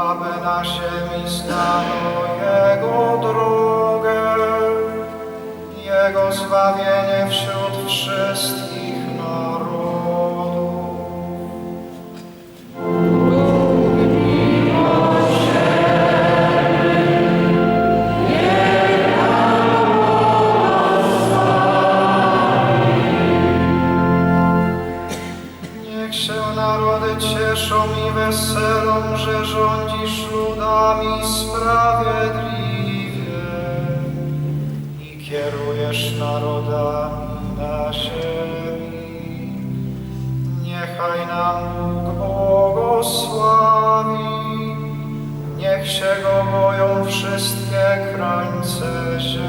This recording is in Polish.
aby naše místa Jego drogą. Narody cieszą i weselą, że rządzisz ludami sprawiedliwie i kierujesz narodami na ziemi. Niechaj nam Bóg błogosławi, niech się Go boją wszystkie krańce ziemi.